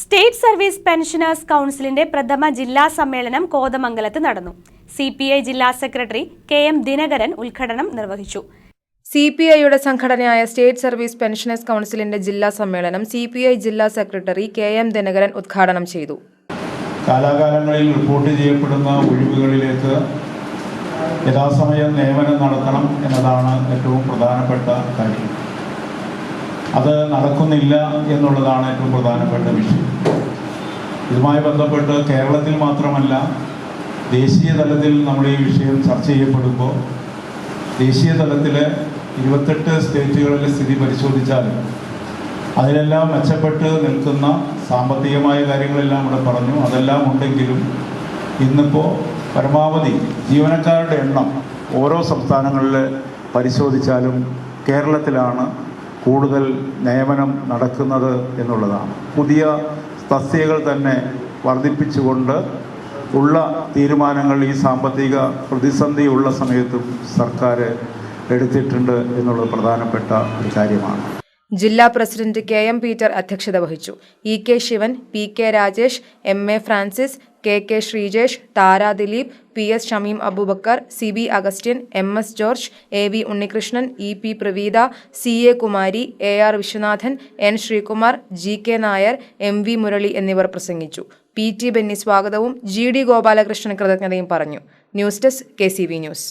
State service pensioners കൗൺസിലിന്റെ പ്രഥമ ജില്ലാ സമ്മേളനം കോതമംഗലത്ത് നടന്നു. സി പി ഐ ജില്ലാ സെക്രട്ടറി കെ എം ദിനകരൻ ഉദ്ഘാടനം നിർവഹിച്ചു. സി പി ഐയുടെ സംഘടനയായ സ്റ്റേറ്റ് സർവീസ് പെൻഷനേഴ്സ് കൗൺസിലിന്റെ ജില്ലാ സമ്മേളനം സി പി ഐ ജില്ലാ സെക്രട്ടറി കെ എം ദിനകരൻ ഉദ്ഘാടനം ചെയ്തു. കാലാകാലങ്ങളിൽ റിപ്പോർട്ട് ചെയ്യപ്പെടുന്ന ഒഴിവുകളിലേക്ക് യഥാസമയം നിയമനം നടത്തണം എന്നതാണ് ഏറ്റവും പ്രധാനപ്പെട്ട കാര്യം. അത് നടക്കുന്നില്ല എന്നുള്ളതാണ് ഏറ്റവും പ്രധാനപ്പെട്ട വിഷയം. ഇതുമായി ബന്ധപ്പെട്ട് കേരളത്തിൽ മാത്രമല്ല ദേശീയ തലത്തിൽ നമ്മൾ ഈ വിഷയം ചർച്ച ചെയ്യപ്പെടുമ്പോൾ ദേശീയ തലത്തിൽ ഇരുപത്തെട്ട് സ്റ്റേറ്റുകളിലെ സ്ഥിതി പരിശോധിച്ചാൽ അതിലെല്ലാം മെച്ചപ്പെട്ട് നിൽക്കുന്ന സാമ്പത്തികമായ കാര്യങ്ങളെല്ലാം ഇവിടെ പറഞ്ഞു. അതെല്ലാം ഉണ്ടെങ്കിലും ഇന്നിപ്പോൾ പരമാവധി ജീവനക്കാരുടെ എണ്ണം ഓരോ സംസ്ഥാനങ്ങളിൽ പരിശോധിച്ചാലും കേരളത്തിലാണ് കൂടുതൽ നിയമനം നടക്കുന്നത് എന്നുള്ളതാണ്. പുതിയ തസ്തികകൾ തന്നെ വർദ്ധിപ്പിച്ചുകൊണ്ട് ഉള്ള തീരുമാനങ്ങൾ ഈ സാമ്പത്തിക പ്രതിസന്ധി ഉള്ള സമയത്തും സർക്കാർ എടുത്തിട്ടുണ്ട് എന്നുള്ളത് പ്രധാനപ്പെട്ട ഒരു കാര്യമാണ്. ജില്ലാ പ്രസിഡന്റ് കെ എം പീറ്റർ അധ്യക്ഷത വഹിച്ചു. E K Sivan P K Rajesh M A Francis K K Sreejesh Thara Dileep P S Shameem Abubakar C B Augustine M S George A V Unnikrishnan E P Praveetha C A Kumari A R Viswanathan N Sreekumar G K Nair M V Murali എന്നിവർ പ്രസംഗിച്ചു. P T Benny സ്വാഗതവും G D Gopalakrishnan കൃതജ്ഞതയും പറഞ്ഞു. News desk K C V news.